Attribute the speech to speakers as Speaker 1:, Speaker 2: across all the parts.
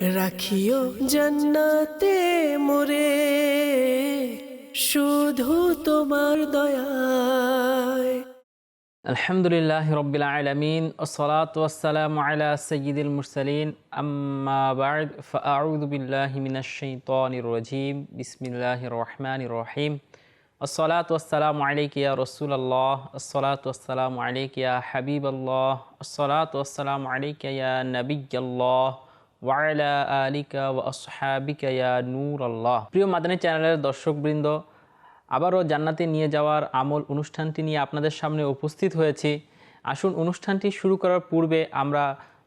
Speaker 1: রাখিও জন্নাতে মোরে, শুধু তোমার
Speaker 2: দয়া আলহামদুলিল্লাহ রবিল আলমিন ওসলাতাম আলা সঈদুল মুরসালিন আম্মাবার্দ ফাউদুবিল্লাহিমিনাশাইতানিরজিম বিসমিল্লাহ রহমান রহিম। আসসালাতাম আলাইকিয়া রসুল আল্লাহ আসসালাতাম আলাইকিয়া হাবিব আল্লাহ আসসালাতাম আলাইকিয়া নবী আল্লাহ ওয়াইলা আলিকা ওয়া আসহাবিকা নূর আল্লাহ প্রিয় মাদানী চ্যানেলের দর্শকবৃন্দ, আবারও জান্নাতে নিয়ে যাওয়ার আমল অনুষ্ঠানটি নিয়ে আপনাদের সামনে উপস্থিত হয়েছি। আসুন, অনুষ্ঠানটি শুরু করার পূর্বে আমরা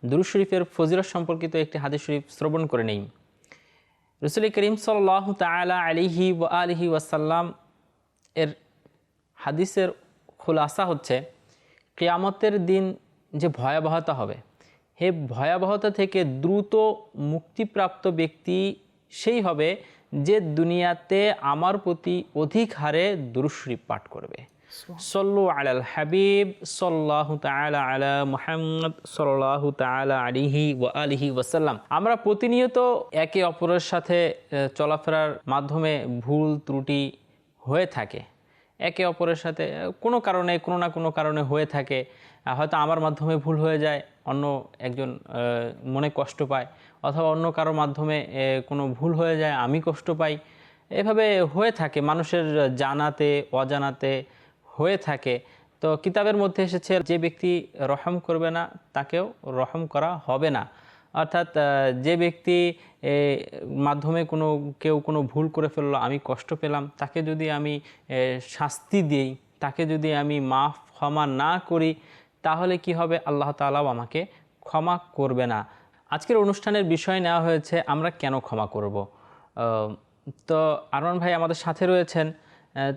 Speaker 2: দুরু শরীফের ফজিরত সম্পর্কিত একটি হাদিস শরীফ শ্রবণ করে নিই। রসুল করিম সাল্লাহ তালা আলিহি ও আলিহি ওয়াসাল্লাম এর হাদিসের খোলাসা হচ্ছে, কেয়ামতের দিন যে ভয়াবহতা হবে হে ভয়াবহতা থেকে দ্রুত মুক্তিপ্রাপ্ত ব্যক্তি সেই হবে যে দুনিয়াতে আমার প্রতি অধিক হারে দুরুশরীফ পাঠ করবে। সল্লু আলাল হাবিব সাল্লাহ তালা আলা মুহাম্মদ সাল্লাহ তালা আলিহি ওয়া আলিহি ওয়াসাল্লাম। আমরা প্রতিনিয়ত একে অপরের সাথে চলাফেরার মাধ্যমে ভুল, ত্রুটি হয়ে থাকে। একে অপরের সাথে কোনো কারণে, কোনো না কোনো কারণে হয়ে থাকে। হয়তো আমার মাধ্যমে ভুল হয়ে যায়, অন্য একজন মনে কষ্ট পায় অথবা অন্য কারও মাধ্যমে কোনো ভুল হয়ে যায়, আমি কষ্ট পাই। এভাবে হয়ে থাকে, মানুষের জানাতে, অজানাতে হয়ে থাকে। তো কিতাবের মধ্যে এসেছে, যে ব্যক্তি রহম করবে না, তাকেও রহম করা হবে না। অর্থাৎ যে ব্যক্তি মাধ্যমে কোনো, কেউ কোনো ভুল করে ফেলল, আমি কষ্ট পেলাম, তাকে যদি আমি শাস্তি দিই, তাকে যদি আমি মাফ ক্ষমা না করি তাহলে কি হবে? আল্লাহ তাআলাও আমাকে ক্ষমা করবে না। আজকের অনুষ্ঠানের বিষয় নেওয়া হয়েছে, আমরা কেন ক্ষমা করব? তো আরমান ভাই আমাদের সাথে রয়েছেন।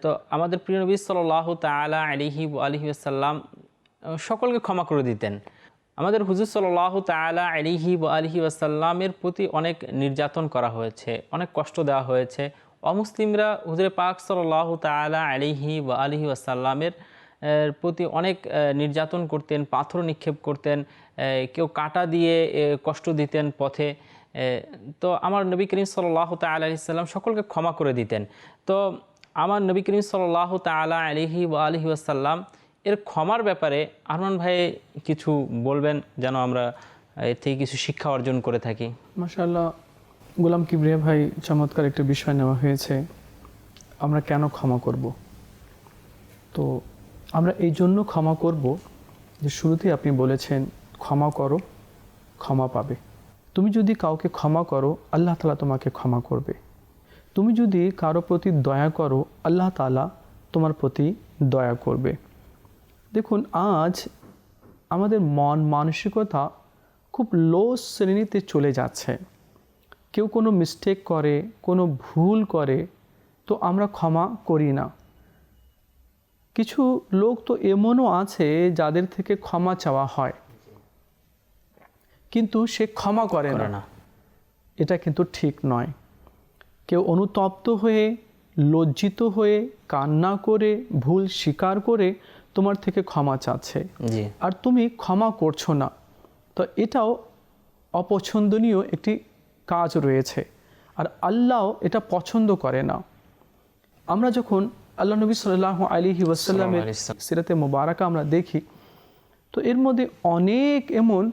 Speaker 2: তো আমাদের প্রিয় নবী সাল্লাহ তালা আলিহি আলহি আসাল্লাম সকলকে ক্ষমা করে দিতেন। আমাদের হুজুর সাল্লাহ তালা আলিহি আলহি আসাল্লামের প্রতি অনেক নির্যাতন করা হয়েছে, অনেক কষ্ট দেওয়া হয়েছে। অমুসলিমরা হুজুরে পাক সাল্লাহ তালা আলিহি আলহি আসাল্লামের প্রতি অনেক নির্যাতন করতেন, পাথর নিক্ষেপ করতেন কেউ কাটা দিয়ে কষ্ট দিতেন পথে তো আমার নবী করিম সাল্লাহ তালা আলহিসাল্লাম সকলকে ক্ষমা করে দিতেন। তো আমার নবী করিম সাল্লাহ তালা আলিহি বা আলহি আসাল্লাম এর ক্ষমার ব্যাপারে আরমান ভাই কিছু বলবেন যেন আমরা এর থেকে কিছু শিক্ষা অর্জন করে থাকি?
Speaker 3: মাশাল্লাহ গোলাম কিবরিয়া ভাই, চমৎকার একটা বিষয় নেওয়া হয়েছে। আমরা কেন ক্ষমা করব? তো আমরা এই জন্য ক্ষমা করব যে শুরুতেই আপনি বলেছেন, ক্ষমা করো, ক্ষমা পাবে। তুমি যদি কাউকে ক্ষমা করো, আল্লাহ তালা তোমাকে ক্ষমা করবে। তুমি যদি কারও প্রতি দয়া করো, আল্লাহ তালা তোমার প্রতি দয়া করবে। দেখুন, আজ আমাদের মন মানসিকতা খুব লো শ্রেণীতে চলে যাচ্ছে। কেউ কোনো মিস্টেক করে, কোনো ভুল করে, তো আমরা ক্ষমা করি না। কিছু লোক তো এমনও আছে যাদের থেকে ক্ষমা চাওয়া হয়। কিন্তু সে ক্ষমা করে না। এটা কিন্তু ঠিক নয়। কেউ অনুতপ্ত হয়ে লজ্জিত হয়ে কান্না করে ভুল স্বীকার করে তোমার থেকে ক্ষমা চাচ্ছে। আর তুমি ক্ষমা করছ না। তো এটাও অপছন্দনীয় একটি কাজ রয়েছে। আর আল্লাহ এটা পছন্দ করে না। আমরা যখন আল্লাহ নবী সাল্লাহ আলিহি ওয়াসাল্লামের। সিরাতে মোবারকা আমরা দেখি। তো এর মধ্যে অনেক এমন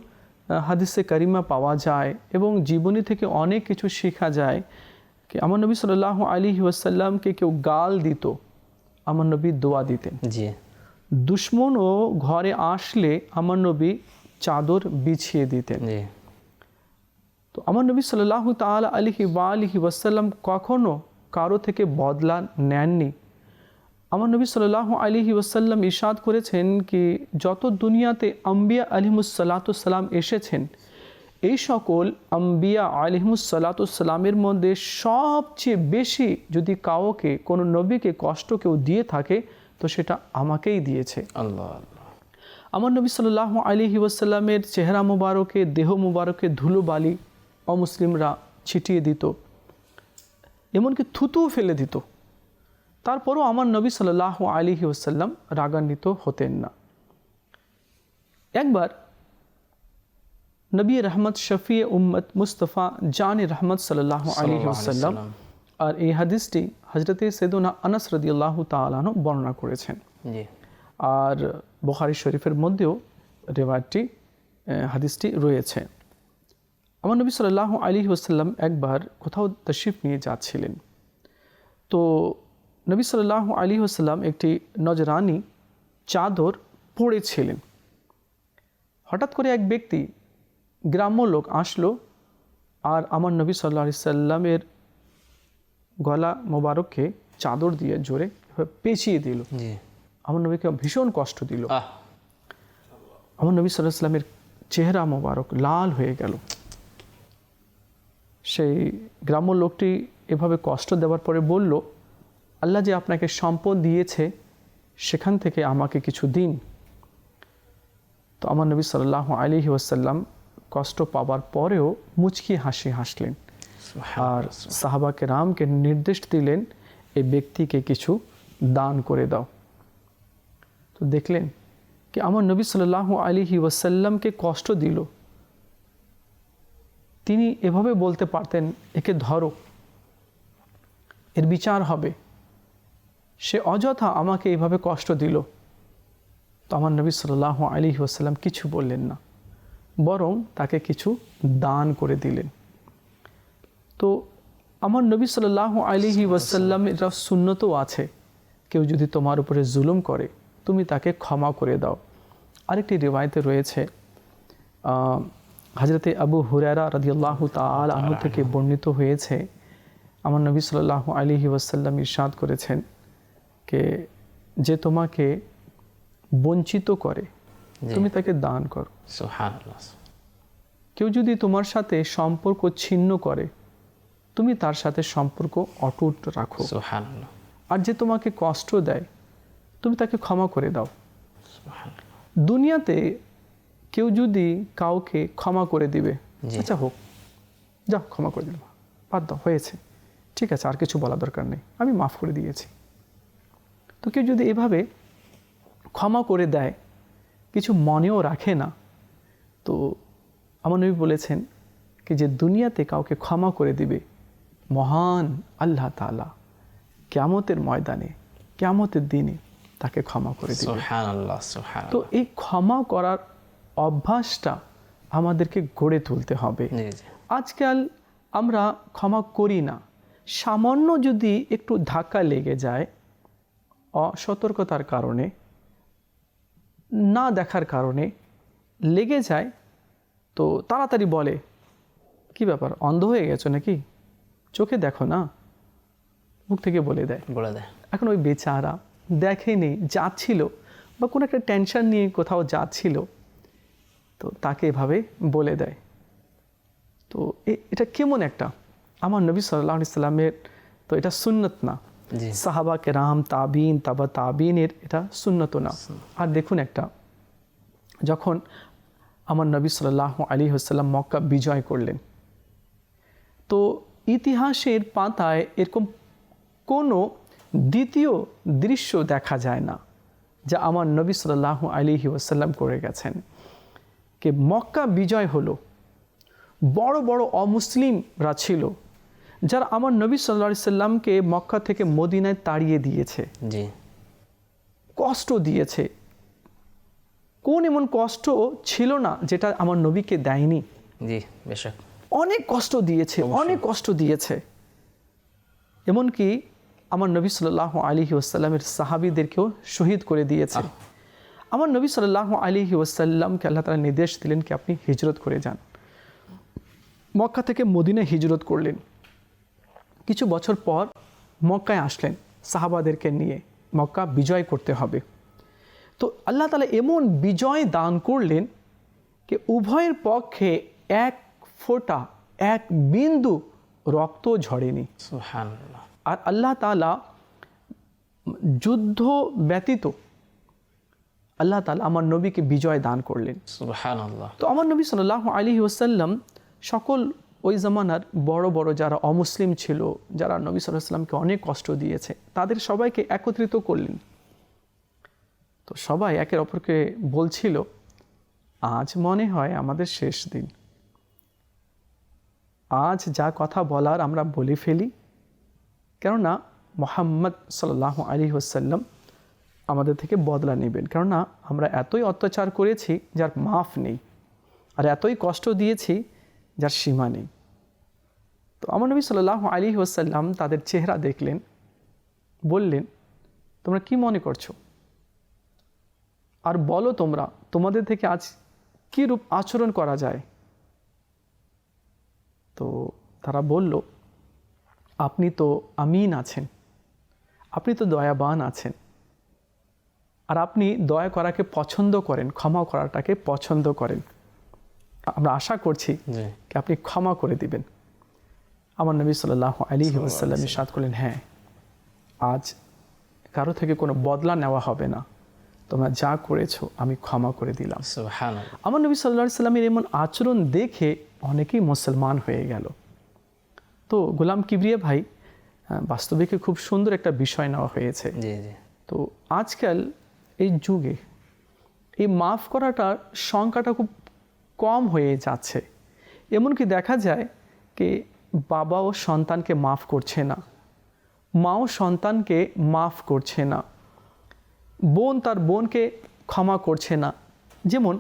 Speaker 3: হাদিসে কারিমা পাওয়া যায় এবং জীবনী থেকে অনেক কিছু শেখা যায় কি আমার নবী সাল্লাহ আলিহি ওয়াসাল্লামকে কেউ গাল দিত আমার নবী দোয়া দিতেন।
Speaker 2: জি।
Speaker 3: দুশ্মনও ঘরে আসলে আমার নবী চাদর বিছিয়ে দিতেন। তো আমার নবী সাল্লাহ তালা আলিহি বা আলিহি ওয়াসাল্লাম কখনও কারও থেকে বদলা নেননি। আমার নবী সাল্লাহ আলিহি ওয়াসাল্লাম ইশাদ করেছেন কি যত দুনিয়াতে আম্বিয়া আলিমুসাল্লাতুসাল্লাম এসেছেন এই সকল আম্বিয়া আলিমুসাল্লাতুসাল্লামের মধ্যে সবচেয়ে বেশি যদি কাউকে কোনো নবীকে কষ্ট কেউ দিয়ে থাকে তো সেটা আমাকেই দিয়েছে।
Speaker 2: আল্লাহ আল্লাহ।
Speaker 3: আমার নবী সাল্লাহ আলিহি ওয়াসাল্লামের চেহারা মুবারকে দেহ মুবারকে ধুলো বালি অমুসলিমরা ছিটিয়ে দিত এমনকি থুতুও ফেলে দিত। তারপরও আমার নবী সাল্লাহ আলিহি ওয়াসাল্লাম রাগান্বিত হতেন না। একবার নবী রহমত শফি উম্মত মুস্তফা জান রহমত সাল্লাহ আলী ওসাল্লাম আর এই হাদিসটি হজরতে সেদুনা আনাস রদিয়াল্লাহ তালানো বর্ণনা করেছেন। আর বুখারি শরীফের মধ্যেও রেওয়ায়তটি হাদিসটি রয়েছে। আমার নবী সাল্লাহ আলী ওসাল্লাম একবার কোথাও তশরিফ নিয়ে যাচ্ছিলেন। তো নবী সাল্লাহ আলী ওসাল্লাম একটি নজরানি চাদর পড়েছিলেন হঠাৎ করে এক ব্যক্তি গ্রাম্য লোক আসলো আর আমার নবী সাল্লাহ আলি সাল্লামের গলা মোবারককে চাদর দিয়ে জোরে পেঁচিয়ে দিল। আমার নবীকে ভীষণ কষ্ট দিল। আমার নবী সাল্লাহ সাল্লামের চেহারা মোবারক লাল হয়ে গেল। সেই গ্রাম্য লোকটি এভাবে কষ্ট দেওয়ার পরে বলল আল্লাহ যে আপনাকে সম্পদ দিয়েছে সেখান থেকে আমাকে কিছু দিন। তো আমার নবী সাল্লাহ আলী ওয়াসাল্লাম কষ্ট পাবার পরেও মুচকি হাসি হাসলেন। আর সাহাবাকে রামকে নির্দেশ দিলেন এই ব্যক্তিকে কিছু দান করে দাও। তো দেখলেন কি আমার নবী সাল্লাহ আলিহি ওয়াসাল্লামকে কষ্ট দিল। তিনি এভাবে বলতে পারতেন একে ধরো এর বিচার হবে। সে অযথা আমাকে এভাবে কষ্ট দিল। তো আমার নবী সাল্লাহ আলী ওয়াসাল্লাম কিছু বললেন না, বরং তাকে কিছু দান করে দিলেন। তো আমার নবী সাল্লাহ আলিহি ওয়াসাল্লাম এটা সুন্নতও আছে। কেউ যদি তোমার উপরে জুলুম করে, তুমি তাকে ক্ষমা করে দাও। আরেকটি রেওয়ায়তে রয়েছে হাজরতে আবু হুরারা রাদিয়াল্লাহু তাআলা আনহু থেকে বর্ণিত হয়েছে, আমার নবী সাল্লাল্লাহু আলাইহি ওয়াসাল্লাম ইরশাদ করেছেন কে যে তোমাকে বঞ্চিত করে তুমি তাকে দান করো। কেউ যদি তোমার সাথে সম্পর্ক ছিন্ন করে তুমি তার সাথে সম্পর্ক অটুট রাখো। আর যে তোমাকে কষ্ট দেয় তুমি তাকে ক্ষমা করে দাও। দুনিয়াতে কেউ যদি কাউকে ক্ষমা করে দিবে। আচ্ছা হোক যাও ক্ষমা করে দিলাম। বাদ দাও হয়েছে। ঠিক আছে আর কিছু বলা দরকার নেই। আমি মাফ করে দিয়েছি। তো কেউ যদি এভাবে ক্ষমা করে দেয় কিছু মনেও রাখে না তো আমার নবী বলেছেন কি যে দুনিয়াতে কাউকে ক্ষমা করে দিবে মহান আল্লাহ তাআলা কেয়ামতের ময়দানে কেয়ামতের দিনে তাকে ক্ষমা করে দিবে। তো এই ক্ষমা করার অভ্যাসটা আমাদেরকে গড়ে তুলতে হবে। আজকাল আমরা ক্ষমা করি না সামান্য যদি একটু ধাক্কা লেগে যায় অসতর্কতার কারণে না দেখার কারণে লেগে যায় তো তাড়াতাড়ি বলে কি ব্যাপার অন্ধ হয়ে গেছো নাকি? চোখে দেখো না? মুখ থেকে বলে দেয়।
Speaker 2: বলে দেয়।
Speaker 3: এখন ওই বেচারা দেখেনি যাচ্ছিল বা কোনো একটা টেনশন নিয়ে কোথাও যাচ্ছিল তো তাকে এভাবে বলে দেয়। তো এটা কেমন একটা? আমার নবী সাল্লাহ সাল্লামের তো এটা সুন্নত না। সাহাবা কেরাম তাবিন তাবা তাবিনের এটা সুন্নত না। আর দেখুন একটা যখন আমার নবী সাল্লাহ আলী হাসাল্লাম মক্কা বিজয় করলেন তো ইতিহাসের পাতায় এরকম কোনো দ্বিতীয় দৃশ্য দেখা যায় না যা আমার নবী সাল্লাহ আলিহি ওয়াসাল্লাম করে গেছেন। কে মক্কা বিজয় হলো বড় বড় অমুসলিমরা ছিল যারা আমার নবী সাল্লা সাল্লামকে মক্কা থেকে মদিনায় তাড়িয়ে দিয়েছে।
Speaker 2: জি।
Speaker 3: কষ্ট দিয়েছে। কোন এমন কষ্ট ছিল না যেটা আমার নবীকে দেয়নি?
Speaker 2: জি বেশক।
Speaker 3: অনেক কষ্ট দিয়েছে অনেক কষ্ট দিয়েছে। এমনকি আমার নবী সাল্লাহ আলিহি ওসাল্লামের সাহাবিদেরকেও শহীদ করে দিয়েছে। আমার নবী সাল্লাহ আলিহি ওসাল্লামকে আল্লাহ তালা নির্দেশ দিলেন কি আপনি হিজরত করে যান। মক্কা থেকে মদিনায় হিজরত করলেন। কিছু বছর পর মক্কায় আসলেন সাহাবাদেরকে নিয়ে। মক্কা বিজয় করতে হবে। তো আল্লাহ তালা এমন বিজয় দান করলেন যে উভয়ের পক্ষে এক ফোঁটা এক বিন্দু রক্ত ঝরেনি। আর আল্লাহ তালা যুদ্ধ ব্যতীত আল্লাহ তালা আমার নবীকে বিজয় দান করলেন। তো আমার নবী সাল্লাহ আলী ওসাল্লাম সকল ওই জামানার বড় বড় যারা অমুসলিম ছিল, যারা নবী সাল্লাহ সাল্লামকে অনেক কষ্ট দিয়েছে, তাদের সবাইকে একত্রিত করলেন। তো সবাই একের অপরকে বলছিল, আজ মনে হয় আমাদের শেষ দিন। আজ যা কথা বলার আমরা বলে ফেলি। কেননা মোহাম্মদ সাল্লাহ আলী ওসাল্লাম আমাদের থেকে বদলা নেবেন। কেননা আমরা এতই অত্যাচার করেছি যার মাফ নেই, আর এতই কষ্ট দিয়েছি যার সীমা নেই। তো আমার নবী সাল্লাহ আলী ওসাল্লাম তাদের চেহারা দেখলেন বললেন তোমরা কি মনে করছ? আর বলো তোমরা তোমাদের থেকে আজ কী রূপ আচরণ করা যায়? তো তারা বলল আপনি তো আমিন আছেন আপনি তো দয়াবান আছেন আর আপনি দয়া করাকে পছন্দ করেন ক্ষমা করাটাকে পছন্দ করেন। আমরা আশা করছি কি আপনি ক্ষমা করে দিবেন। আমার নবী সাল্লাহ আলী ওসাল্লাম ইসাদ করলেন হ্যাঁ আজ কারও থেকে কোনো বদলা নেওয়া হবে না। তোমরা যা করেছ আমি ক্ষমা করে দিলাম। আমার নবী সাল্লাহ সাল্লামের এমন আচরণ দেখে অনেকেই মুসলমান হয়ে গেল। তো গোলাম কিবরিয়া ভাই বাস্তবিকে খুব সুন্দর একটা বিষয় নেওয়া হয়েছে। তো আজকাল এই যুগে এই মাফ করাটার সংখ্যাটা খুব কম হয়ে যাচ্ছে। এমনকি দেখা যায় কি বাবা ও সন্তানকে মাফ করছে না। মাও সন্তানকে মাফ করছে না। বোন তার বোনকে ক্ষমা করছে না। যেমন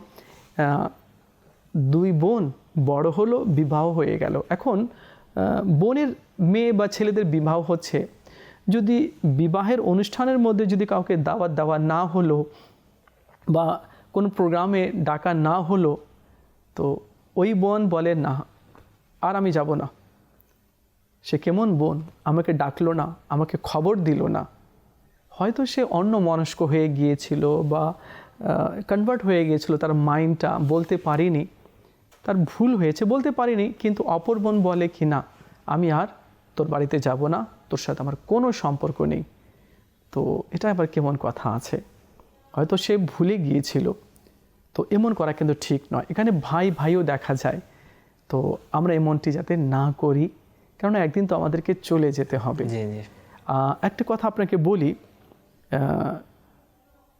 Speaker 3: দুই বোন বড় হলো, বিবাহ হয়ে গেল। এখন বোনের মেয়ে বা ছেলেদের বিবাহ হচ্ছে। যদি বিবাহের অনুষ্ঠানের মধ্যে যদি কাউকে দাওয়াত দেওয়া না হলো বা কোনো প্রোগ্রামে ডাকা না হলো, তো ওই বোন বলে, না, আর আমি যাব না। সে কেমন বোন? আমাকে ডাকলো না, আমাকে খবর দিল না। হয়তো সে অন্য মনস্ক হয়ে গিয়েছিল বা কনভার্ট হয়ে গিয়েছিল, তার মাইন্ডটা বলতে পারিনি। তার ভুল হয়েছে, বলতে পারিনি, কিন্তু অপর বোন বলে কি না, আমি আর তোর বাড়িতে যাব না, তোর সাথে আমার কোনো সম্পর্ক নেই। তো এটা আবার কেমন কথা আছে? হয়তো সে ভুলে গিয়েছিল। তো এমন করা কিন্তু ঠিক নয়। এখানে ভাই ভাইও দেখা যায়। তো আমরা এমনটি যাতে না করি। কেননা একদিন তো আমাদেরকে চলে যেতে হবে। একটা কথা আপনাকে বলি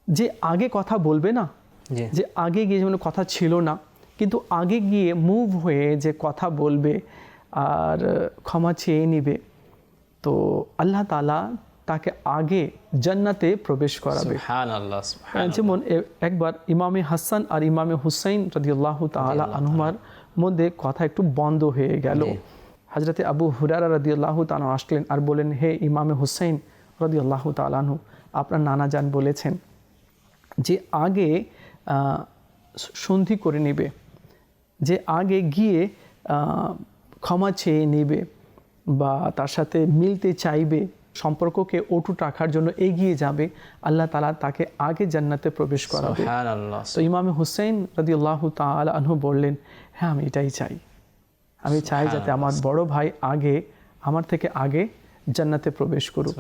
Speaker 3: যে আগে কথা বলবে না যে আগে গিয়ে যেমন কথা ছিল না কিন্তু আগে গিয়ে মুভ হয়ে যে কথা বলবে আর ক্ষমা চেয়ে নিবে তো আল্লাহ তালা তাকে আগে জান্নাতে প্রবেশ করাবে। যেমন একবার ইমামে হাসান আর ইমামে হুসাইন রাদিউল্লাহ তাআলা আনহুমার মধ্যে কথা একটু বন্ধ হয়ে গেল। হজরতে আবু হুরারা রাদিউল্লাহ তাআলা আসলেন আর বলেন হে ইমামে হুসাইন রাদিউল্লাহ আনহু আপনার নানা যান বলেছেন যে আগে সন্ধি করে নেবে যে আগে গিয়ে ক্ষমা চেয়ে নেবে বা তার সাথে মিলতে চাইবে সম্পর্ককে অটুট রাখার জন্য এগিয়ে যাবে আল্লাহ তালা তাকে আগে জান্নাতে প্রবেশ করাবে।
Speaker 2: সুবহানাল্লাহ
Speaker 3: তো ইমামে হুসেন রাদি আল্লাহ তাল আনহু বললেন হ্যাঁ আমি এটাই চাই। আমি চাই যাতে আমার বড় ভাই আগে আমার থেকে আগে জান্নাতে প্রবেশ করুক।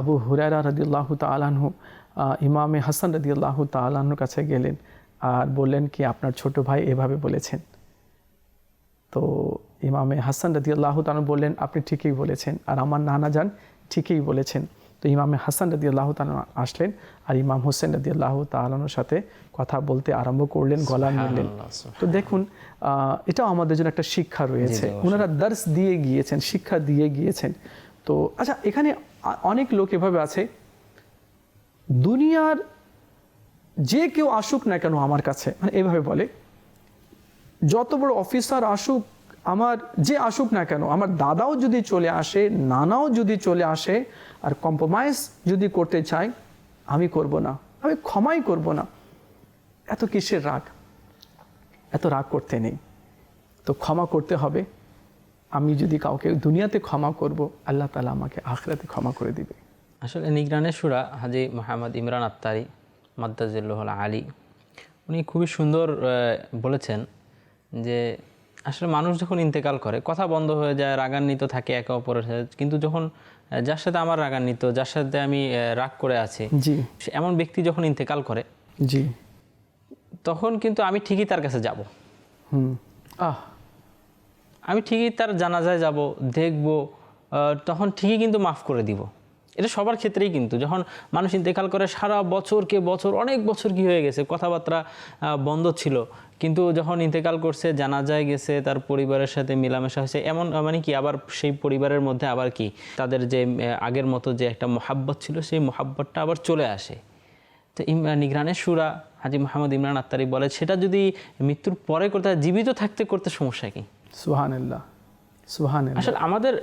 Speaker 3: আবু হুরারা রদিউল্লাহ তালাহু ইমামে হাসান রদিউল্লাহ তালাহুর কাছে গেলেন আর বললেন কি আপনার ছোট ভাই এভাবে বলেছেন। তো ইমামে হাসান রদিউল্লাহ তালু বললেন আপনি ঠিকই বলেছেন। আর আমার নানা যান ঠিকই বলেছেন। তো ইমামে হাসান রদিউল্লাহ তালু আসলেন আর ইমাম হোসেন রদিউল্লাহ তালানোর সাথে কথা বলতে আরম্ভ করলেন গলা মিললেন তো দেখুন এটাও আমাদের জন্য একটা শিক্ষা রয়েছে। ওনারা দার্স দিয়ে গিয়েছেন শিক্ষা দিয়ে গিয়েছেন। তো আচ্ছা এখানে অনেক লোক এভাবে আছে দুনিয়ার যে কেউ আসুক না কেন আমার কাছে মানে এভাবে বলে যত বড় অফিসার আসুক আমার যে আসুক না কেন আমার দাদাও যদি চলে আসে নানাও যদি চলে আসে আর কম্প্রোমাইজ যদি করতে চাই, আমি করব না। আমি ক্ষমাই করব না। এত কিসের রাগ? এত রাগ করতে নেই। তো ক্ষমা করতে হবে। আমি যদি কাউকে দুনিয়াতে ক্ষমা করব, আল্লাহ তালা আমাকে আখরাতে ক্ষমা করে দিবে।
Speaker 2: আসলে নিগরানের সুরা হাজি মোহাম্মদ ইমরান আত্তারি মাদ্দাজুল্লাহ আলী, উনি খুবই সুন্দর বলেছেন যে আসলে মানুষ যখন ইন্তেকাল করে কথা বন্ধ হয়ে যায় রাগান্বিত থাকে একে অপরের সাথে। কিন্তু যখন যার সাথে আমার রাগান্বিত যার সাথে আমি রাগ করে আছি
Speaker 3: জি।
Speaker 2: এমন ব্যক্তি যখন ইন্তেকাল করে
Speaker 3: জি।
Speaker 2: তখন কিন্তু আমি ঠিকই তার কাছে যাব।
Speaker 3: হুম। আহ
Speaker 2: আমি ঠিকই তার জানাজায় যাব দেখব তখন ঠিকই কিন্তু মাফ করে দিব। এটা সবার ক্ষেত্রেই কিন্তু। যখন মানুষ ইন্তেকাল করে, সারা বছর কে বছর, অনেক বছর কি হয়ে গেছে, কথাবার্তা বন্ধ ছিল। কিন্তু যখন ইন্তেকাল করছে, জানাজায় গেছে, তার পরিবারের সাথে মেলামেশা হয়েছে, এমন মানে কি, আবার সেই পরিবারের মধ্যে আবার কি, তাদের যে আগের মতো যে একটা মহাব্বত ছিল, সেই মহাব্বতটা আবার চলে আসে। তো নিগরানের সুরা, হাজি মোহাম্মদ ইমরান আত্তারি বলে, সেটা যদি মৃত্যুর পরে করতে জীবিত থাকতে, করতে সমস্যা কি?
Speaker 3: সুহানাল্লাহ
Speaker 2: আসলে আমাদের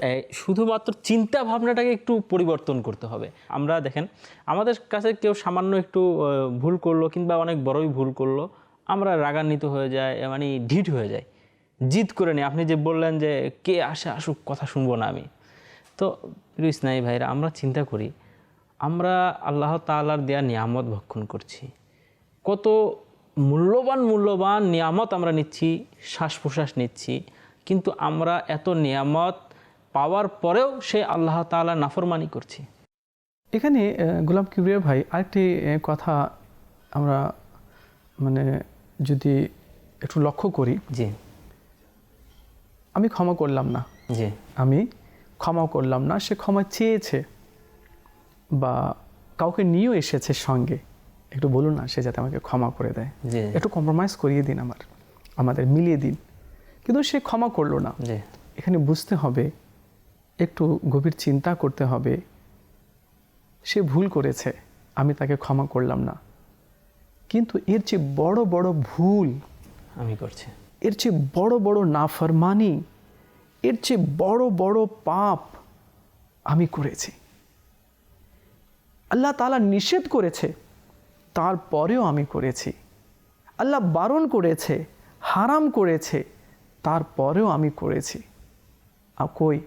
Speaker 2: শুধুমাত্র চিন্তা ভাবনাটাকে একটু পরিবর্তন করতে হবে। আমরা দেখেন, আমাদের কাছে কেউ সামান্য একটু ভুল করল কিংবা অনেক বড়ই ভুল করল, আমরা রাগান্বিত হয়ে যায় মানে ঢিট হয়ে যায় জিদ করে নিই। আপনি যে বললেন যে, কে আসে আসুক, কথা শুনব না আমি। তো প্রিয় ইসনাই ভাইরা, আমরা চিন্তা করি, আমরা আল্লাহ তাআলার দেয়া নিয়ামত ভক্ষণ করছি। কত মূল্যবান মূল্যবান নিয়ামত আমরা নিচ্ছি শ্বাস প্রশ্বাস নিচ্ছি। কিন্তু আমরা এত নিয়ামত পাওয়ার পরেও সে আল্লাহ তাআলা নাফরমানি করছি।
Speaker 3: এখানে গোলাম কিবরিয়া ভাই আরেকটি কথা আমরা মানে যদি একটু লক্ষ্য করি।
Speaker 2: জি।
Speaker 3: আমি ক্ষমা করলাম না।
Speaker 2: জি।
Speaker 3: আমি ক্ষমা করলাম না। সে ক্ষমা চেয়েছে বা কাউকে নিয়েও এসেছে সঙ্গে। একটু বলুন না সে যাতে আমাকে ক্ষমা করে দেয়। একটু কম্প্রোমাইজ করিয়ে দিন আমার আমাদের মিলিয়ে দিন। কিন্তু সে ক্ষমা করল না। এখানে বুঝতে হবে একটু গভীর চিন্তা করতে হবে সে ভুল করেছে আমি তাকে ক্ষমা করলাম না। কিন্তু এর চেয়ে বড় বড় ভুল
Speaker 2: আমি করছি।
Speaker 3: এর চেয়ে বড় বড় নাফরমানি এর চেয়ে বড় বড় পাপ আমি করেছি। আল্লাহ তালা নিষেধ করেছে তারপরেও আমি করেছি। আল্লাহ বারণ করেছে হারাম করেছে তারপরেও আমি করেছি। আর কই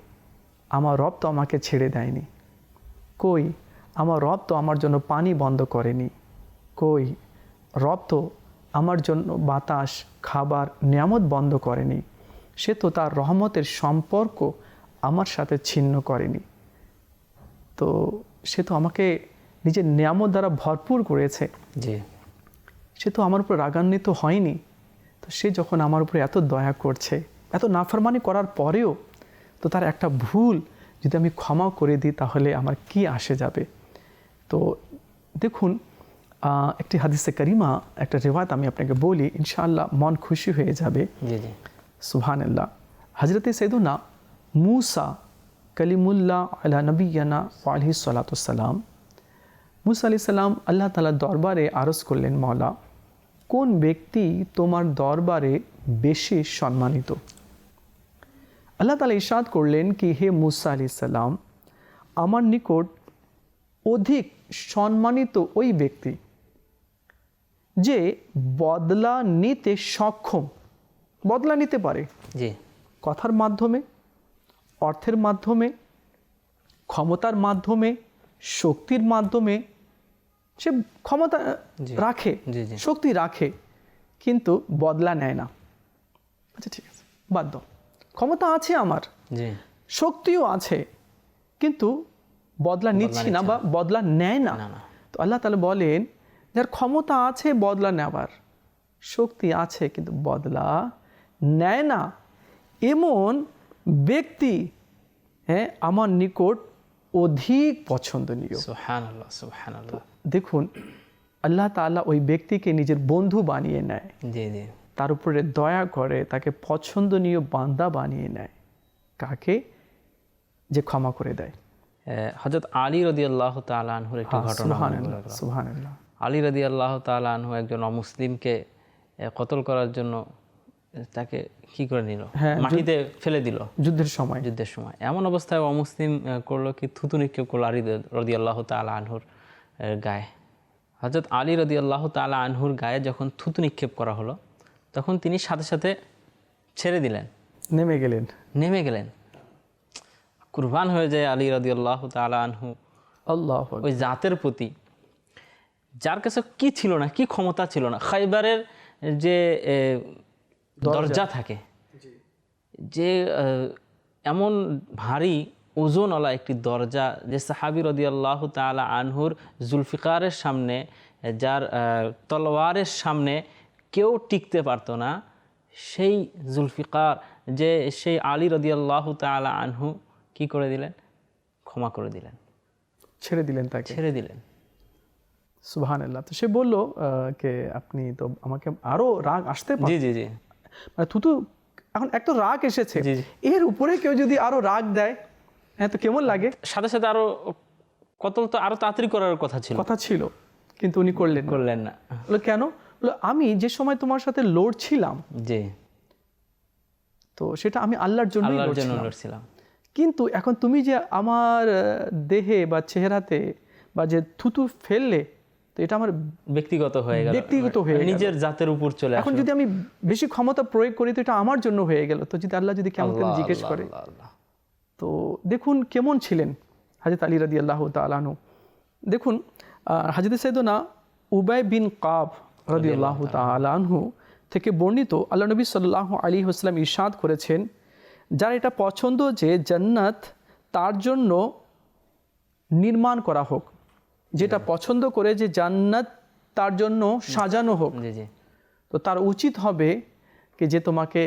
Speaker 3: আমার রব তো আমাকে ছেড়ে দেয়নি। কই আমার রব তো আমার জন্য পানি বন্ধ করেনি। কই রব তো আমার জন্য বাতাস খাবার নিয়ামত বন্ধ করেনি। সে তো তার রহমতের সম্পর্ক আমার সাথে ছিন্ন করেনি। তো সে তো আমাকে নিজের নিয়ামত দ্বারা ভরপুর করেছে।
Speaker 2: জি।
Speaker 3: সে তো আমার উপর রাগান্বিত হয়নি। তো সে যখন আমার উপরে এত দয়া করছে এত নাফরমানি করার পরেও তো তার একটা ভুল যদি আমি ক্ষমা করে দিই তাহলে আমার কি আসে যাবে? তো দেখুন একটি হাদিসে করিমা একটা রেওয়াত আমি আপনাকে বলি ইনশাআল্লাহ মন খুশি হয়ে যাবে। সুবহানাল্লাহ। হজরতে সৈদুনা মুসা কলিমুল্লাহ আল্লাহ নবীনা আলহি সালাতাম মুসা আলি সাল্লাম আল্লাহ তালার দরবারে আরজ করলেন মওলা কোন ব্যক্তি তোমার দরবারে বেশি সম্মানিত? আল্লাহ তালা ইশাদ করলেন কি হে মুসা আলি সাল্লাম আমার নিকট অধিক সম্মানিত ওই ব্যক্তি যে বদলা নিতে সক্ষম বদলা নিতে পারে।
Speaker 2: জি।
Speaker 3: কথার মাধ্যমে অর্থের মাধ্যমে ক্ষমতার মাধ্যমে শক্তির মাধ্যমে সে ক্ষমতা রাখে। শক্তি রাখে কিন্তু বদলা নেয় না। আচ্ছা ঠিক আছে বাদ দাও। ক্ষমতা আছে আমার শক্তিও আছে কিন্তু বদলা নিচ্ছি না বা বদলা নেয় না। তো আল্লাহ তালা বলেন যার ক্ষমতা আছে বদলা নেওয়ার শক্তি আছে কিন্তু বদলা নেয় না। এমন ব্যক্তি হ্যাঁ আমার নিকট অধিক পছন্দনীয়। দেখুন আল্লাহ তাআলা ওই ব্যক্তিকে নিজের বন্ধু বানিয়ে নেয়।
Speaker 2: জি জি।
Speaker 3: তার উপরে দয়া করে তাকে পছন্দনীয় বান্দা বানিয়ে নেয়। কাকে? যে ক্ষমা করে দেয়।
Speaker 2: হজরত আলী রদি আল্লাহ তালানহুর একটি ঘটনা গেল।
Speaker 3: সুবহানাল্লাহ
Speaker 2: আলী রদি আল্লাহ তালানহু একজন অমুসলিমকে কতল করার জন্য তাকে কি করে নিল?
Speaker 3: হ্যাঁ,
Speaker 2: মাটিতে ফেলে দিল।
Speaker 3: যুদ্ধের সময়।
Speaker 2: যুদ্ধের সময়। এমন অবস্থায় অমুসলিম করল কি থুতু নিক্ষেপ করল আলী রদি আল্লাহ তালা আনহুর। আহ, গায়ে। হজরত আলী রদি আল্লাহ তালা আনহুর গায়ে যখন থুতু নিক্ষেপ করা হলো তখন তিনি সাথে সাথে ছেড়ে দিলেন।
Speaker 3: নেমে গেলেন।
Speaker 2: নেমে গেলেন। কুরবান হয়ে যায় আলী রদি আল্লাহ তালা আনহু।
Speaker 3: আল্লাহ
Speaker 2: ওই জাতের প্রতি। যার কাছে কি ছিল না কি ক্ষমতা ছিল না খাইবারের যে দরজা। থাকে যে এমন ভারী ওজনওয়ালা একটি দরজা যে সাহাবি রদি আল্লাহ তালা আনহুর জুলফিকারের সামনে যার তলোয়ারের সামনে কেউ টিকতে পারতো না সেই জুলফিকার যে সেই আলী রদি আল্লাহ তালা আনহু কি করে দিলেন? ক্ষমা করে দিলেন।
Speaker 3: ছেড়ে দিলেন তাকে।
Speaker 2: ছেড়ে দিলেন।
Speaker 3: সুবাহান আল্লাহ তো সে বলল কে আপনি তো আমাকে আরও রাগ আসতে
Speaker 2: জি জি জি।
Speaker 3: মানে থুতু এখন এক তো রাগ এসেছে। এর উপরে কেউ যদি আরও রাগ দেয় হ্যাঁ তো কেমন লাগে?
Speaker 2: সাথে সাথে আরও কতল তো আরও তাড়াতাড়ি করার কথা ছিল।
Speaker 3: কথা ছিল কিন্তু উনি করলেন
Speaker 2: করলেন না।
Speaker 3: কেন? আমি যে সময় তোমার সাথে লড়ছিলাম
Speaker 2: জি।
Speaker 3: তো সেটা আমি আল্লাহর জন্য
Speaker 2: আল্লাহর জন্য লড়ছিলাম।
Speaker 3: কিন্তু এখন তুমি যে আমার দেহে বা চেহারাতে বা যে থুতু ফেললে তো এটা আমার
Speaker 2: ব্যক্তিগত হয়ে গেল।
Speaker 3: ব্যক্তিগত হয়ে।
Speaker 2: নিজের জাতের উপর চলে
Speaker 3: এখন যদি আমি বেশি ক্ষমতা প্রয়োগ করি তো এটা আমার জন্য হয়ে গেল। তো যদি আল্লাহ যদি কেমন জিজ্ঞেস করে।
Speaker 2: আল্লাহ।
Speaker 3: তো দেখুন কেমন ছিলেন হাজরত আলী রাদি আল্লাহ তালানু দেখুন হাজরত সৈদনা উবাই বিন কাব রাদি আল্লাহ তালানহু থেকে বর্ণিত আল্লাহ নবী সাল্লাহ আলী হোসলাম ইরশাদ করেছেন যার এটা পছন্দ যে জান্নাত তার জন্য নির্মাণ করা হোক যেটা পছন্দ করে যে জান্নাত তার জন্য সাজানো হোক। তো তার উচিত হবে কি যে তোমাকে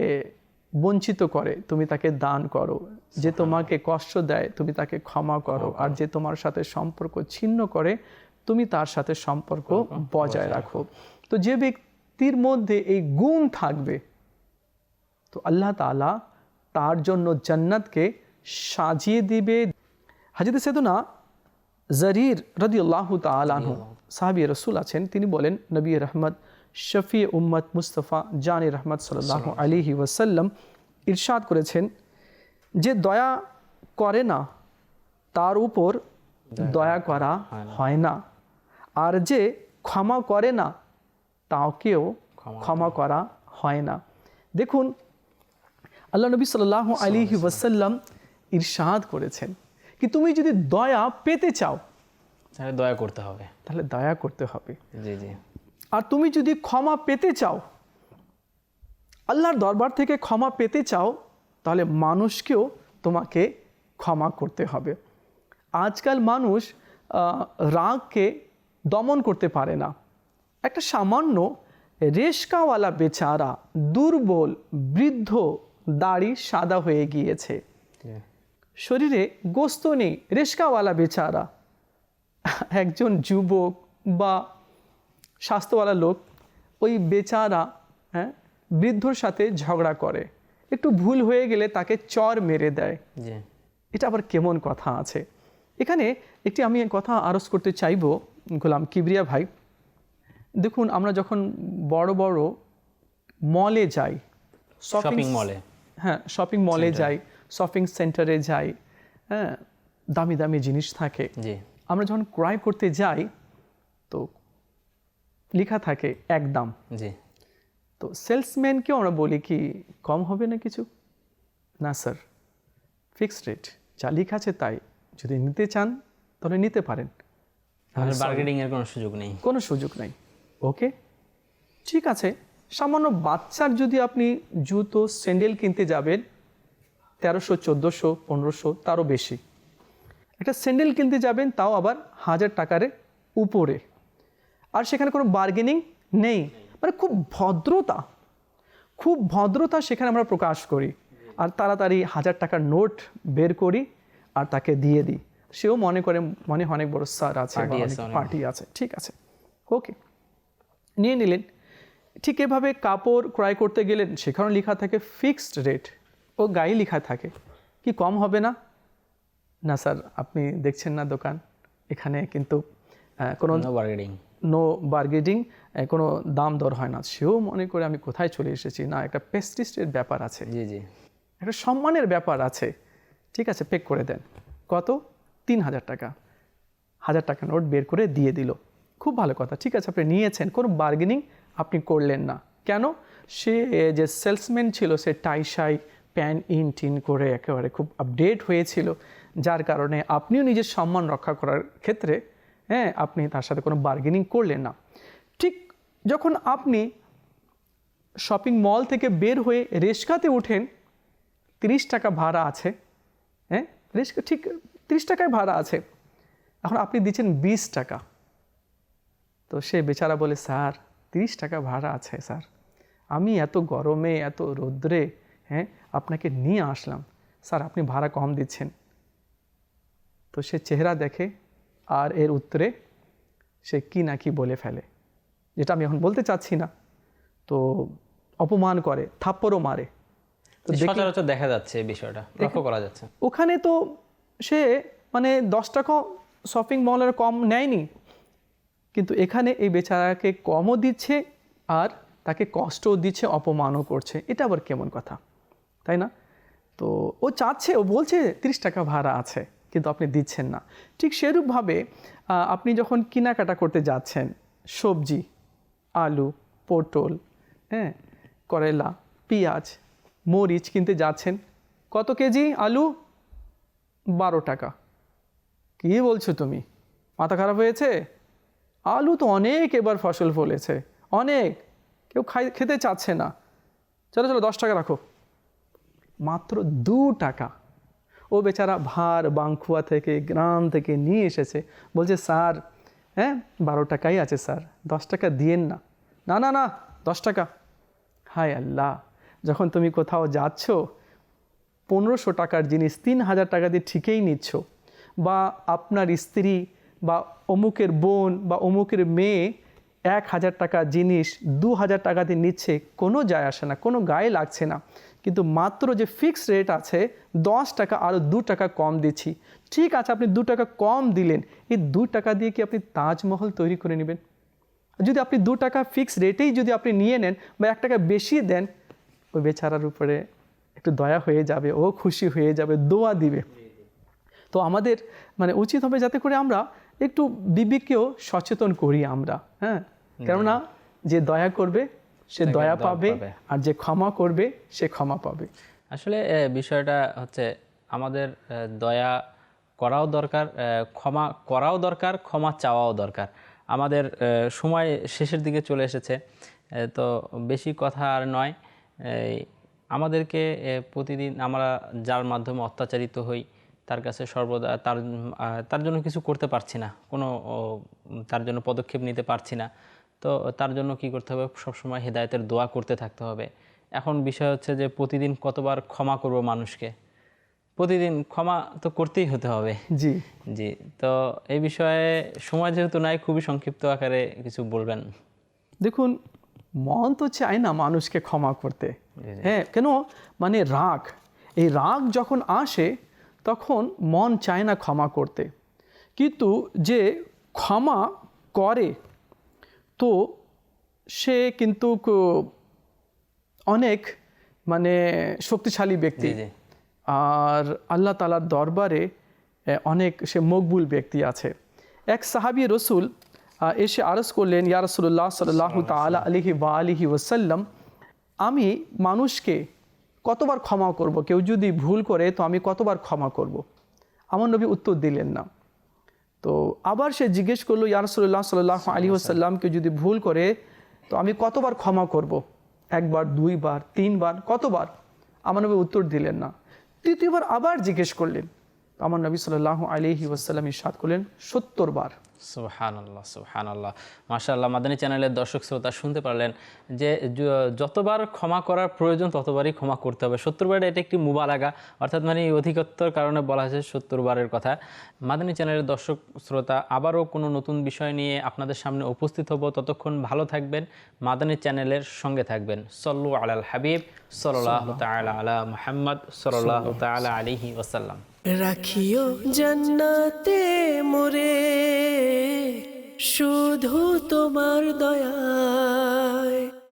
Speaker 3: বঞ্চিত করে তুমি তাকে দান করো। যে তোমাকে কষ্ট দেয় তুমি তাকে ক্ষমা করো। আর যে তোমার সাথে সম্পর্ক ছিন্ন করে তুমি তার সাথে সম্পর্ক বজায় রাখো। তো যে ব্যক্তির মধ্যে এই গুণ থাকবে তো আল্লাহ তাআলা তার জন্য জান্নাতকে সাজিয়ে দিবে। হাজিদ সেদুনা জরির রদি আল্লাহ তালু সাহাবি রসুল আছেন তিনি বলেন নবী রহমত শফি উম্মত মুস্তফা জানি রহমত সাল্লাহ আলিহি ওয়াসাল্লাম ইরশাদ করেছেন যে দয়া করে না তার উপর দয়া করা হয় না। আর যে ক্ষমা করে না তাকেও ক্ষমা করা। হয় না। দেখুন আল্লাহ নবী সাল্লাহ আলিহি ওয়াসাল্লাম ইরশাদ করেছেন কি তুমি যদি দয়া পেতে চাও
Speaker 2: তাহলে দয়া করতে হবে।
Speaker 3: তাহলে দয়া করতে হবে।
Speaker 2: জি জি।
Speaker 3: আর তুমি যদি ক্ষমা পেতে চাও আল্লাহর দরবার থেকে ক্ষমা পেতে চাও তাহলে মানুষকেও তোমাকে ক্ষমা করতে হবে। আজকাল মানুষ রাগকে দমন করতে পারে না। একটা সামান্য রেশকাওয়ালা বেচারা দুর্বল বৃদ্ধ দাড়ি সাদা হয়ে গিয়েছে। শরীরে গোস্ত নেই রেশকাওয়ালা বেচারা। একজন যুবক বা স্বাস্থ্যওয়ালা লোক ওই বেচারা হ্যাঁ বৃদ্ধর সাথে ঝগড়া করে। একটু ভুল হয়ে গেলে তাকে চর মেরে দেয়। এটা আবার কেমন কথা আছে? এখানে একটি আমি কথা আরজ করতে চাইব গোলাম কিবরিয়া ভাই। দেখুন আমরা যখন বড় বড় মলে যাই
Speaker 2: শপিং মলে
Speaker 3: হ্যাঁ শপিং মলে যাই শপিং সেন্টারে যাই হ্যাঁ দামি দামি জিনিস থাকে। আমরা যখন ক্রয় করতে যাই তো লেখা থাকে এক দাম
Speaker 2: জি।
Speaker 3: তো সেলসম্যানকেও আমরা বলি কি কম হবে না কিছু? না স্যার ফিক্সড রেট যা লেখা আছে তাই। যদি নিতে চান তাহলে নিতে পারেন।
Speaker 2: তাহলে বার্গেনিং এর কোনো সুযোগ নেই।
Speaker 3: কোনো সুযোগ নাই। ওকে ঠিক আছে। সামান্য বাচ্চার যদি আপনি জুতো স্যান্ডেল কিনতে যাবেন তেরোশো চোদ্দোশো পনেরোশো তারও বেশি। একটা স্যান্ডেল কিনতে যাবেন তাও আবার হাজার টাকার উপরে। আর সেখানে কোনো বার্গেনিং নেই। মানে খুব ভদ্রতা খুব ভদ্রতা সেখানে আমরা প্রকাশ করি। আর তাড়াতাড়ি হাজার টাকার নোট বের করি আর তাকে দিয়ে দিই। সেও মনে করে মনে অনেক বড় স্যার আছে। পার্টি আছে ঠিক আছে। ওকে নিয়ে নিলেন। ঠিক এভাবে কাপড় ক্রয় করতে গেলেন। সেখানে লেখা থাকে ফিক্সড রেট ও গায়ে লেখা থাকে। কি কম হবে না? না স্যার আপনি দেখছেন না দোকান। এখানে কিন্তু কোনো
Speaker 2: বার্গেনিং
Speaker 3: নো বার্গেনিং কোনো দাম দর হয় না। সেও মনে করে আমি কোথায় চলে এসেছি? না একটা পেস্টিস্টের ব্যাপার আছে।
Speaker 2: জি জি।
Speaker 3: একটা সম্মানের ব্যাপার আছে। ঠিক আছে পেক করে দেন। কত? তিন হাজার টাকা। হাজার টাকা নোট বের করে দিয়ে দিল। খুব ভালো কথা। ঠিক আছে আপনি নিয়েছেন। কোনো বার্গেনিং আপনি করলেন না। কেন? সে যে সেলসম্যান ছিল সে টাই শাই প্যান ইন টিন করে একেবারে খুব আপডেট হয়েছিল। যার কারণে আপনিও নিজের সম্মান রক্ষা করার ক্ষেত্রে হ্যাঁ আপনি তার সাথে কোনো বার্গেনিং করলেন না। ঠিক যখন আপনি শপিং মল থেকে বের হয়ে রেশকাতে ওঠেন, তিরিশ টাকা ভাড়া আছে হ্যাঁ ঠিক তিরিশ টাকায় ভাড়া আছে, এখন আপনি দিচ্ছেন বিশ টাকা। তো সে বেচারা বলে, স্যার, তিরিশ টাকা ভাড়া আছে, স্যার। আমি এত গরমে, এত রৌদ্রে হ্যাঁ আপনাকে নিয়ে আসলাম। স্যার, আপনি ভাড়া কম দিচ্ছেন। তো সে চেহারা দেখে আর এর উত্তরে সে কি না কি বলে ফেলে যেটা আমি এখন বলতে চাচ্ছি না। তো অপমান করে থাপ্পড়ও মারে। তো
Speaker 2: সচরাচর দেখা যাচ্ছে এই বিষয়টা লক্ষ্য করা যাচ্ছে।
Speaker 3: ওখানে তো সে মানে দশ টাকা শপিং মলের কম নেয়নি কিন্তু এখানে এই বেচারাকে কমও দিচ্ছে আর তাকে কষ্টও দিচ্ছে অপমানও করছে। এটা আবার কেমন কথা তাই না? তো ও চাচ্ছে ও বলছে তিরিশ টাকা ভাড়া আছে। কিন্তু আপনি দিচ্ছেন না। ঠিক সেরূপভাবে আপনি যখন কেনাকাটা করতে যাচ্ছেন, সবজি, আলু, পটল হ্যাঁ করেলা, পেঁয়াজ, মরিচ কিনতে যাচ্ছেন, কত কেজি আলু? বারো টাকা। কী বলছো তুমি? মাথা খারাপ হয়েছে? আলু তো অনেক এবার ফসল ফলেছে, অনেক। কেউ খাই, খেতে চাচ্ছে না। চলো চলো, দশ টাকা রাখো। মাত্র দু টাকা। ও বেচারা ভার বাংখুয়া থেকে গ্রাম থেকে নিয়ে এসেছে। বলছে, স্যার হ্যাঁ বারো টাকাই আছে, স্যার। দশ টাকা দিয়েন না। না না না, দশ টাকা। হায় আল্লাহ, যখন তুমি কোথাও যাচ্ছ, পনেরোশো টাকার জিনিস তিন হাজার টাকা দিয়ে ঠিকই নিচ্ছ। বা আপনার স্ত্রী বা অমুকের বোন বা অমুকের মেয়ে এক হাজার টাকা জিনিস দু হাজার টাকা দিয়ে নিচ্ছে, কোনো যায় আসে না, কোনো গায়ে লাগছে না। কিন্তু মাত্র যে ফিক্সড রেট আছে দশ টাকা আরও দু টাকা কম দিচ্ছি। ঠিক আছে আপনি দু টাকা কম দিলেন এই দু টাকা দিয়ে কি আপনি তাজমহল তৈরি করে নেবেন? যদি আপনি দু টাকা ফিক্স রেটেই যদি আপনি নিয়ে নেন বা এক টাকা বেশি দেন ওই বেচারার উপরে একটু দয়া হয়ে যাবে ও খুশি হয়ে যাবে দোয়া দিবে। তো আমাদের মানে উচিত হবে যাতে করে আমরা একটু বিবেককেও সচেতন করি আমরা হ্যাঁ? কেননা যে দয়া করবে সে দয়া পাবে। আর যে ক্ষমা করবে সে ক্ষমা পাবে।
Speaker 2: আসলে বিষয়টা হচ্ছে আমাদের দয়া করাও দরকার ক্ষমা করাও দরকার ক্ষমা চাওয়াও দরকার। আমাদের সময় শেষের দিকে চলে এসেছে তো বেশি কথা আর নয়। আমাদেরকে প্রতিদিন আমরা যার মাধ্যমে অত্যাচারিত হই তার কাছে সর্বদা তার তার জন্য কিছু করতে পারছি না। কোনো তার জন্য পদক্ষেপ নিতে পারছি না। তো তার জন্য কি করতে হবে? সবসময় হেদায়তের দোয়া করতে থাকতে হবে। এখন বিষয় হচ্ছে যে প্রতিদিন কতবার ক্ষমা করব মানুষকে? প্রতিদিন ক্ষমা তো করতেই হতে হবে।
Speaker 3: জি।
Speaker 2: জি তো এই বিষয়ে সময় যেহেতু নাই খুবই সংক্ষিপ্ত আকারে কিছু বলবেন।
Speaker 3: দেখুন মন তো চায় না মানুষকে ক্ষমা করতে। হ্যাঁ কেন? মানে রাগ। এই রাগ যখন আসে তখন মন চায় না ক্ষমা করতে। কিন্তু যে ক্ষমা করে তো সে কিন্তু অনেক মানে শক্তিশালী ব্যক্তি। আর আল্লাহ তালার দরবারে অনেক সে মকবুল ব্যক্তি আছে। এক সাহাবি রসুল এসে আরজ করলেন ইয়া রসুল্লাহ সাল্লাহ তালা আলিহি বা আলিহি ওসাল্লাম আমি মানুষকে কতবার ক্ষমা করব? কেউ যদি ভুল করে তো আমি কতবার ক্ষমা করব। আমার নবী উত্তর দিলেন না। তো আবার সে জিজ্ঞেস করল ইয়ারসুল্লাহ সাল্লাহ আলী আসাল্লামকে যদি ভুল করে তো আমি কতবার ক্ষমা করব। একবার দুইবার তিনবার কতবার? আমার নবী উত্তর দিলেন না। তৃতীয়বার আবার জিজ্ঞেস করলেন। আমার নবী সাল্লাহ আলিহি ওয়াসাল্লাম ইসাদ করলেন সত্তর বার
Speaker 2: মাদানী চ্যানেলের দর্শক শ্রোতা শুনতে পারলেন যে যতবার ক্ষমা করার প্রয়োজন, ততবারই ক্ষমা করতে হবে। এটা একটি মুবালাগা, অর্থাৎ মানে অধিকত্বর কারণে বলা হয়েছে সত্তর বারের কথা। মাদানী চ্যানেলের দর্শক শ্রোতা, আবারও কোনো নতুন বিষয় নিয়ে আপনাদের সামনে উপস্থিত হব। ততক্ষণ ভালো থাকবেন, মাদানী চ্যানেলের সঙ্গে থাকবেন। সল্লু আলাল হাবিব সাল্লাহ তাআলা আলা মুহাম্মদ সাল্লাহ তাআলা আলাইহি ওয়াসাল্লাম।
Speaker 1: রাখিও জন্নাতে মোরে শুধু তোমার দয়ায়।